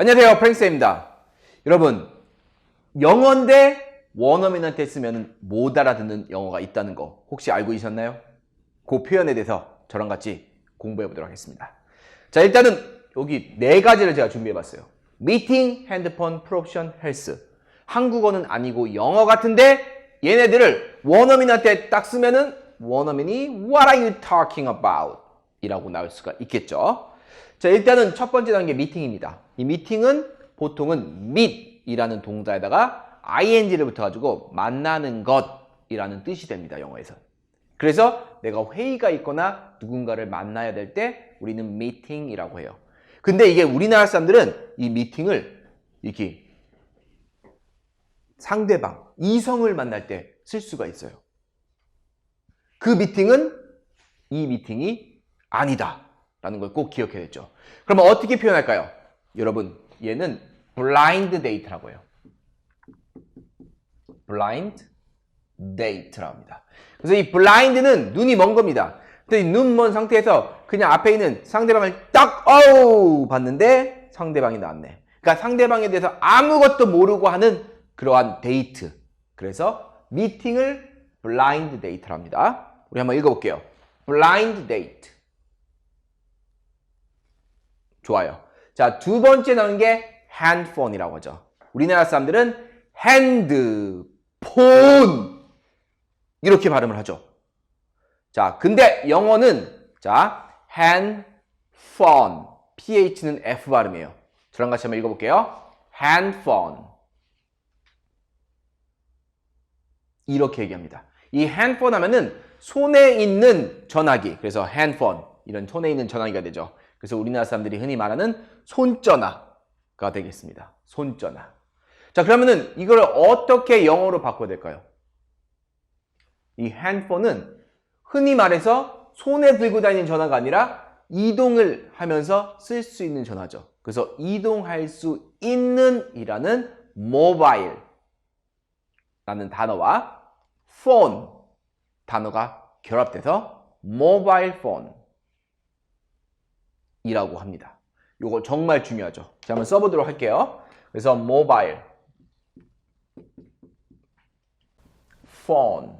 안녕하세요. 프랭스입니다. 여러분, 영어인데 원어민한테 쓰면 못 알아듣는 영어가 있다는 거 혹시 알고 계셨나요? 그 표현에 대해서 저랑 같이 공부해 보도록 하겠습니다. 자, 일단은 여기 네 가지를 제가 준비해 봤어요. 미팅, 핸드폰, 프로옵션, 헬스. 한국어는 아니고 영어 같은데 얘네들을 원어민한테 딱 쓰면은 원어민이 What are you talking about? 이라고 나올 수가 있겠죠. 자, 일단은 첫 번째 단계 미팅입니다. 이 미팅은 보통은 meet이라는 동사에다가 ing를 붙어가지고 만나는 것이라는 뜻이 됩니다. 영어에서. 그래서 내가 회의가 있거나 누군가를 만나야 될 때 우리는 미팅이라고 해요. 근데 이게 우리나라 사람들은 이 미팅을 이렇게 상대방, 이성을 만날 때 쓸 수가 있어요. 그 미팅은 이 미팅이 아니다. 라는 걸 꼭 기억해야 되죠. 그러면 어떻게 표현할까요? 여러분, 얘는 blind date라고 blind date라고 합니다. 그래서 이 blind는 눈이 먼 겁니다. 근데 눈 먼 상태에서 그냥 앞에 있는 상대방을 딱 어우 봤는데 상대방이 나왔네. 그러니까 상대방에 대해서 아무것도 모르고 하는 그러한 데이트. 그래서 미팅을 date라고 합니다. 우리 한번 읽어볼게요. blind date. 좋아요. 자, 두 번째 나오는 게 핸드폰이라고 하죠. 우리나라 사람들은 핸드폰 이렇게 발음을 하죠. 자, 근데 영어는 자, handphone ph는 f 발음이에요. 저랑 같이 한번 읽어볼게요. handphone 이렇게 얘기합니다. 이 핸드폰 하면은 손에 있는 전화기 그래서 핸드폰 이런 손에 있는 전화기가 되죠. 그래서 우리나라 사람들이 흔히 말하는 손전화가 되겠습니다. 손전화. 자, 그러면은 이걸 어떻게 영어로 바꿔야 될까요? 이 핸드폰은 흔히 말해서 손에 들고 다니는 전화가 아니라 이동을 하면서 쓸 수 있는 전화죠. 그래서 이동할 수 있는 이라는 모바일 라는 단어와 폰 단어가 결합돼서 모바일 폰 이라고 합니다. 이거 정말 중요하죠. 자, 한번 써보도록 할게요. 그래서 모바일 폰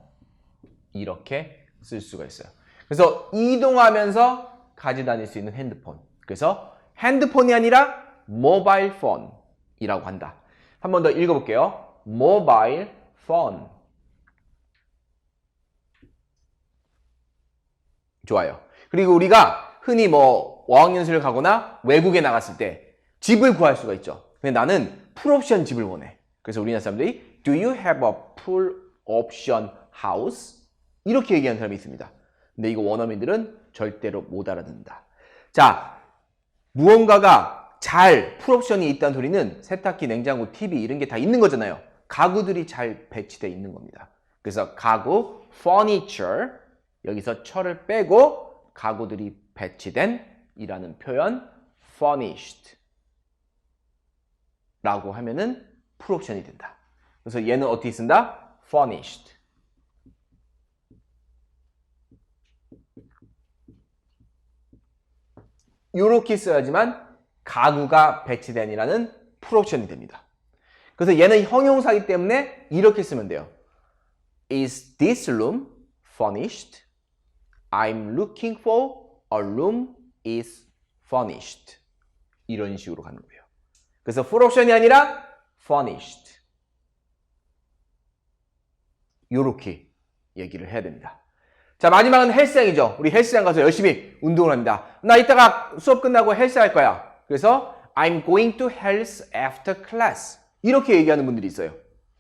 이렇게 쓸 수가 있어요. 그래서 이동하면서 가지 다닐 수 있는 핸드폰. 그래서 핸드폰이 아니라 모바일 폰이라고 한다. 한 번 더 읽어볼게요. 모바일 폰. 좋아요. 그리고 우리가 흔히 뭐 어학연수를 가거나 외국에 나갔을 때 집을 구할 수가 있죠. 근데 나는 풀옵션 집을 원해. 그래서 우리나라 사람들이 Do you have a full option house? 이렇게 얘기하는 사람이 있습니다. 근데 이거 원어민들은 절대로 못 알아듣는다. 자, 무언가가 잘 풀옵션이 있다는 소리는 세탁기, 냉장고, TV 이런 게 다 있는 거잖아요. 가구들이 잘 배치되어 있는 겁니다. 그래서 가구, furniture 여기서 철을 빼고 가구들이 배치된 이라는 표현 furnished 라고 하면은 풀옵션이 된다. 그래서 얘는 어떻게 쓴다? furnished 이렇게 써야지만 가구가 배치된이라는 풀옵션이 됩니다. 그래서 얘는 형용사이기 때문에 이렇게 쓰면 돼요. Is this room furnished? I'm looking for a room is furnished. 이런 식으로 가는 거예요. 그래서 full option이 아니라 furnished. 이렇게 얘기를 해야 됩니다. 자, 마지막은 헬스장이죠. 우리 헬스장 가서 열심히 운동을 합니다. 나 이따가 수업 끝나고 헬스 할 거야. 그래서 I'm going to health after class. 이렇게 얘기하는 분들이 있어요.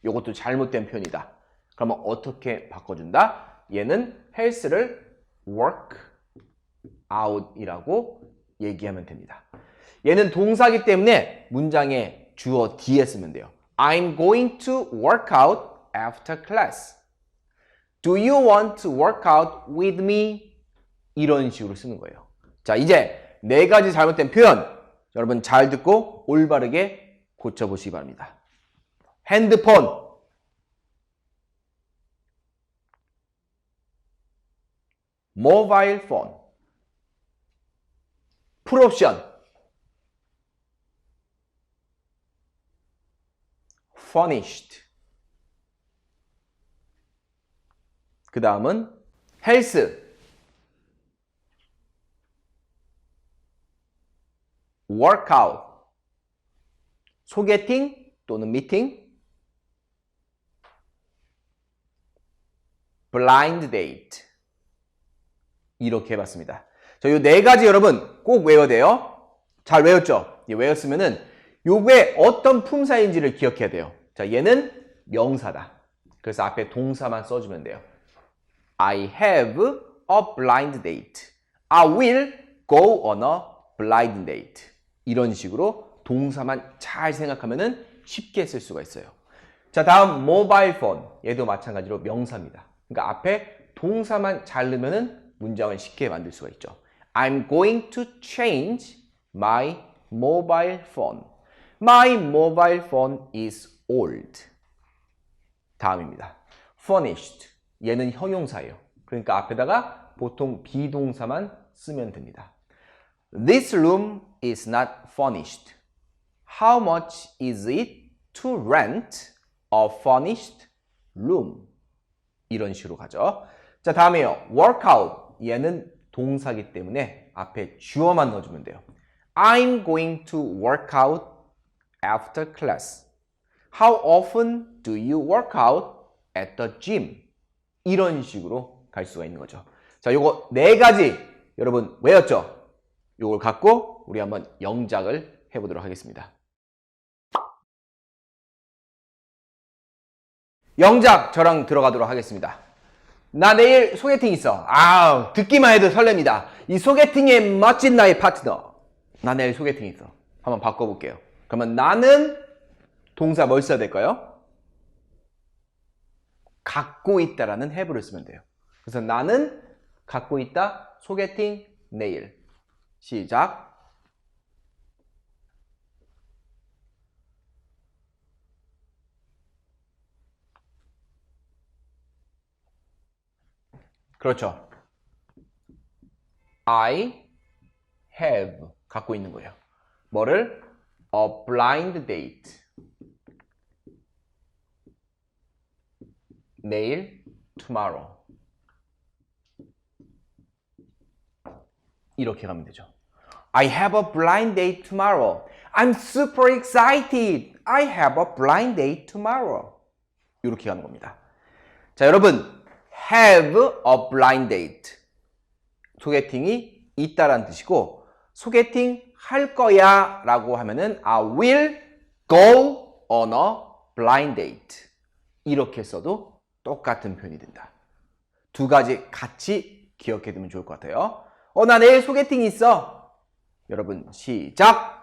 이것도 잘못된 표현이다. 그러면 어떻게 바꿔준다? 얘는 헬스를 work out이라고 얘기하면 됩니다. 얘는 동사기 때문에 문장에 주어 뒤에 쓰면 돼요. I'm going to work out after class. Do you want to work out with me? 이런 식으로 쓰는 거예요. 자, 이제 네 가지 잘못된 표현 여러분 잘 듣고 올바르게 고쳐보시기 바랍니다. 핸드폰 모바일 폰 풀옵션 furnished. 그 다음은 health. workout. 소개팅 또는 미팅. blind date. 이렇게 해봤습니다. 자, 요 네 가지 여러분 꼭 외워야 돼요. 잘 외웠죠? 예, 외웠으면은 요게 어떤 품사인지를 기억해야 돼요. 자, 얘는 명사다. 그래서 앞에 동사만 써주면 돼요. I have a blind date. I will go on a blind date. 이런 식으로 동사만 잘 생각하면은 쉽게 쓸 수가 있어요. 자, 다음 모바일 폰. 얘도 마찬가지로 명사입니다. 그러니까 앞에 동사만 잘 넣으면은 문장을 쉽게 만들 수가 있죠. I'm going to change my mobile phone. My mobile phone is old. 다음입니다. furnished. 얘는 형용사예요. 그러니까 앞에다가 보통 비동사만 쓰면 됩니다. This room is not furnished. How much is it to rent a furnished room? 이런 식으로 가죠. 자, 다음에요. workout. 얘는 동사기 때문에 앞에 주어만 넣어주면 돼요. I'm going to work out after class. How often do you work out at the gym? 이런 식으로 갈 수가 있는 거죠. 자, 요거 네 가지 여러분 외웠죠? 요걸 갖고 우리 한번 영작을 해보도록 하겠습니다. 영작 저랑 들어가도록 하겠습니다. 나 내일 소개팅 있어. 아, 듣기만 해도 설렙니다. 이 소개팅에 멋진 나의 파트너. 나 내일 소개팅 있어. 한번 바꿔볼게요. 그러면 나는 동사 뭘 써야 될까요? 갖고 있다라는 have를 쓰면 돼요. 그래서 나는 갖고 있다 소개팅 내일. 시작. 그렇죠. I have 갖고 있는 거예요. 뭐를? A blind date. 내일, tomorrow. 이렇게 가면 되죠. I have a blind date tomorrow. I'm super excited. I have a blind date tomorrow. 이렇게 가는 겁니다. 자, 여러분. Have a blind date. 소개팅이 있다라는 뜻이고 소개팅 할 거야 라고 하면은 I will go on a blind date. 이렇게 써도 똑같은 표현이 된다. 두 가지 같이 기억해 두면 좋을 것 같아요. 어, 나 내일 소개팅 있어. 여러분, 시작!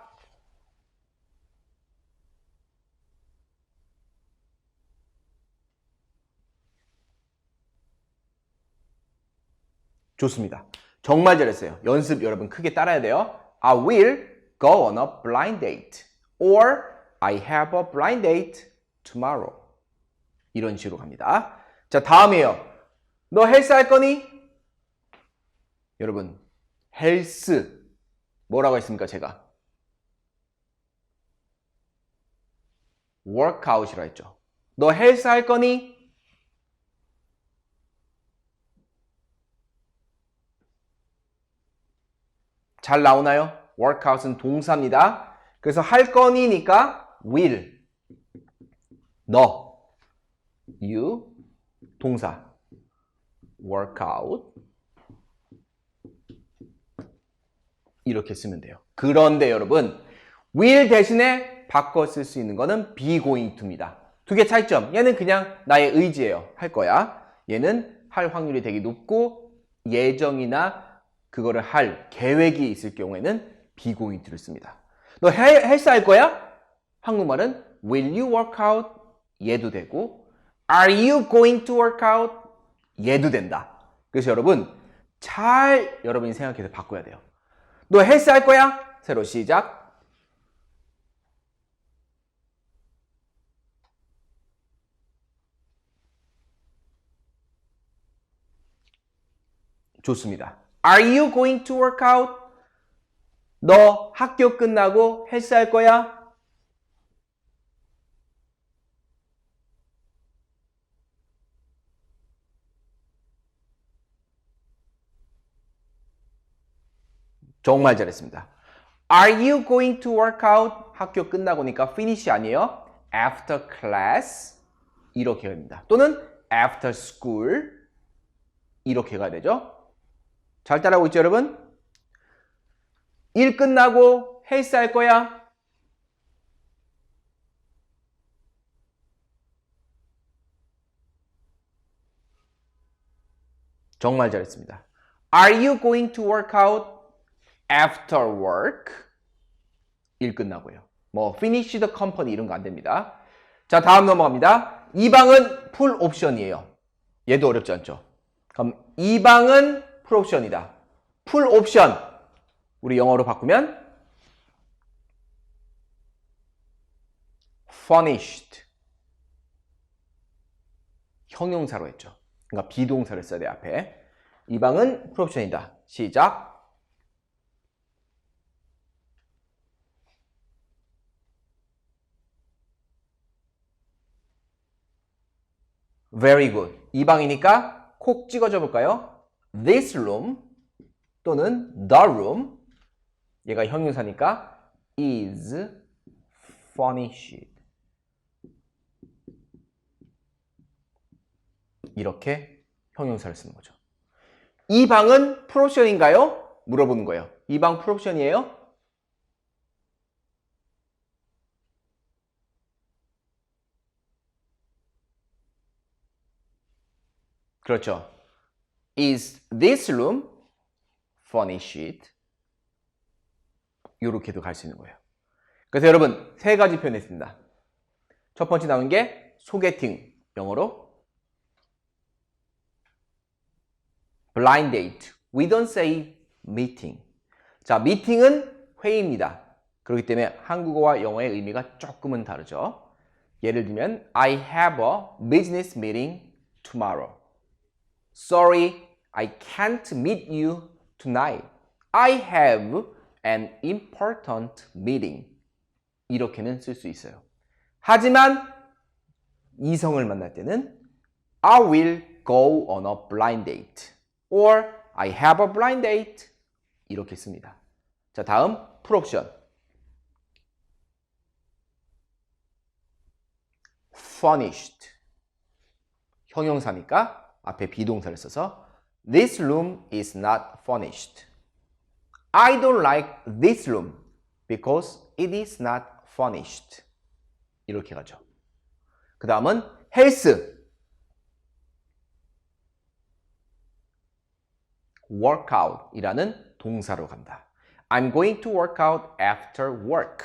좋습니다. 정말 잘했어요. 연습 여러분 크게 따라야 돼요. I will go on a blind date. Or I have a blind date tomorrow. 이런 식으로 갑니다. 자, 다음이에요. 너 헬스 할 거니? 여러분, 헬스. 뭐라고 했습니까, 제가? 워크아웃이라 했죠. 너 헬스 할 거니? 잘 나오나요? workout은 동사입니다. 그래서 할 거니니까 will. 너. you. 동사. workout. 이렇게 쓰면 돼요. 그런데 여러분, will 대신에 바꿔 쓸 수 있는 거는 be going to입니다. 두 개 차이점. 얘는 그냥 나의 의지예요. 할 거야. 얘는 할 확률이 되게 높고 예정이나 그거를 할 계획이 있을 경우에는 to를 씁니다. 너 헬, 헬스 할 거야? 한국말은 will you work out? 얘도 되고 are you going to work out? 얘도 된다. 그래서 여러분 잘 여러분이 생각해서 바꿔야 돼요. 너 헬스 할 거야? 새로 시작. 좋습니다. Are you going to work out? 너 학교 끝나고 헬스할 거야? 정말 잘했습니다. Are you going to work out? 학교 끝나고니까 finish 아니에요. After class 이렇게 됩니다. 또는 after school 이렇게 가야 되죠. 잘 따라하고 있죠, 여러분? 일 끝나고 헬스 할 거야? 정말 잘했습니다. Are you going to work out after work? 일 끝나고요. 뭐 finish the company 이런 거 안 됩니다. 자, 다음 넘어갑니다. 이 방은 풀 옵션이에요. 얘도 어렵지 않죠? 그럼 이 방은 풀 옵션이다. 풀 옵션. 우리 영어로 바꾸면 furnished. 형용사로 했죠. 그러니까 비동사를 써야 돼 앞에. 이 방은 풀 옵션이다. 시작. Very good. 이 방이니까 콕 찍어줘 볼까요? This room 또는 the room 얘가 형용사니까 is furnished 이렇게 형용사를 쓰는 거죠. 이 방은 풀옵션인가요? 물어보는 거예요. 이방 풀옵션이에요? 그렇죠. Is this room furnished? 이렇게도 갈 수 있는 거예요. 그래서 여러분 세 가지 표현했습니다. 첫 번째 나온 게 소개팅 영어로 blind date. We don't say meeting. 자, 미팅은 회의입니다. 그렇기 때문에 한국어와 영어의 의미가 조금은 다르죠. 예를 들면 I have a business meeting tomorrow. Sorry, I can't meet you tonight. I have an important meeting. 이렇게는 쓸 수 있어요. 하지만 이성을 만날 때는 I will go on a blind date. or I have a blind date. 이렇게 씁니다. 자, 다음 풀옵션. furnished. 형용사니까 앞에 비동사를 써서 This room is not furnished. I don't like this room because it is not furnished. 이렇게 가죠. 그 다음은 헬스. workout이라는 동사로 간다. I'm going to work out after work.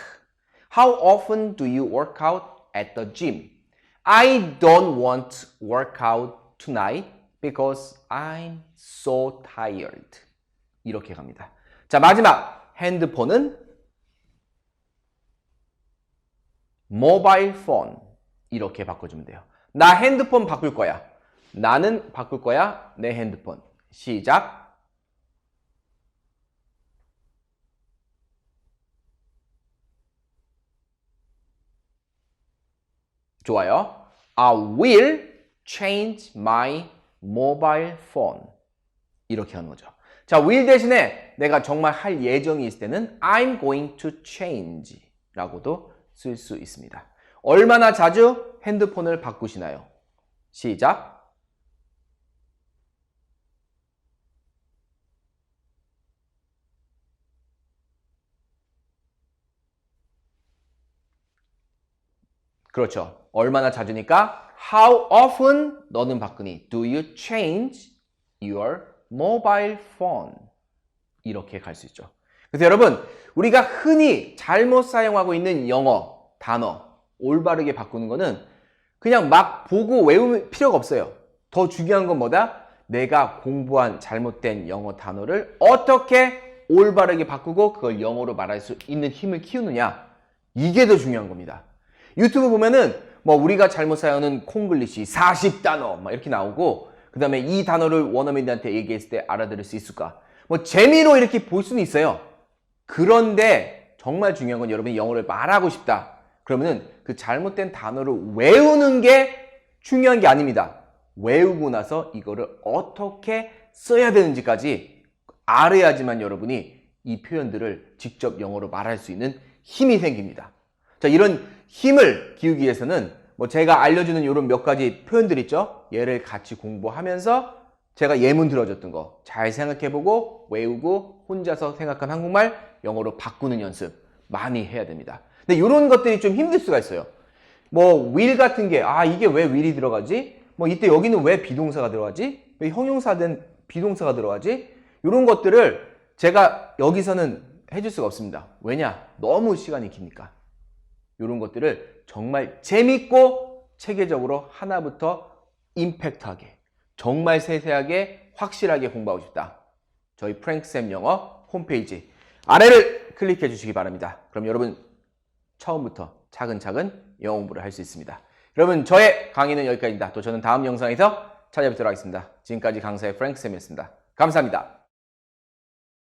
How often do you work out at the gym? I don't want work out Tonight because I'm so tired. 이렇게 갑니다. 자, 마지막 핸드폰은 모바일 폰 이렇게 바꿔주면 돼요. 나 핸드폰 바꿀 거야. 나는 바꿀 거야. 내 핸드폰. 시작. 좋아요. I will change my mobile phone. 이렇게 하는 거죠. 자, will 대신에 내가 정말 할 예정이 있을 때는 I'm going to change 라고도 쓸 수 있습니다. 얼마나 자주 핸드폰을 바꾸시나요? 시작. 그렇죠. 얼마나 자주니까 how often 너는 바꾸니 do you change your mobile phone 이렇게 갈 수 있죠. 그래서 여러분 우리가 흔히 잘못 사용하고 있는 영어 단어 올바르게 바꾸는 거는 그냥 막 보고 외울 필요가 없어요. 더 중요한 건 뭐다? 내가 공부한 잘못된 영어 단어를 어떻게 올바르게 바꾸고 그걸 영어로 말할 수 있는 힘을 키우느냐 이게 더 중요한 겁니다. 유튜브 보면은 뭐 우리가 잘못 사용하는 콩글리시 40단어 막 이렇게 나오고 그 다음에 이 단어를 원어민들한테 얘기했을 때 알아들을 수 있을까? 뭐 재미로 이렇게 볼 수는 있어요. 그런데 정말 중요한 건 여러분이 영어를 말하고 싶다. 그러면은 그 잘못된 단어를 외우는 게 중요한 게 아닙니다. 외우고 나서 이거를 어떻게 써야 되는지까지 알아야지만 여러분이 이 표현들을 직접 영어로 말할 수 있는 힘이 생깁니다. 자, 이런 힘을 기우기 위해서는 뭐 제가 알려주는 이런 몇 가지 표현들 있죠? 얘를 같이 공부하면서 제가 예문 들어줬던 거 잘 생각해보고 외우고 혼자서 생각한 한국말 영어로 바꾸는 연습 많이 해야 됩니다. 근데 이런 것들이 좀 힘들 수가 있어요. 뭐 will 같은 게 아 이게 왜 will이 들어가지? 뭐 이때 여기는 왜 비동사가 들어가지? 왜 형용사된 비동사가 들어가지? 이런 것들을 제가 여기서는 해줄 수가 없습니다. 왜냐? 너무 시간이 기니까. 이런 것들을 정말 재밌고 체계적으로 하나부터 임팩트하게 정말 세세하게 확실하게 공부하고 싶다. 저희 프랭크쌤 영어 홈페이지 아래를 클릭해 주시기 바랍니다. 그럼 여러분 처음부터 차근차근 영어 공부를 할 수 있습니다. 여러분 저의 강의는 여기까지입니다. 또 저는 다음 영상에서 찾아뵙도록 하겠습니다. 지금까지 강사의 프랭크쌤이었습니다. 감사합니다.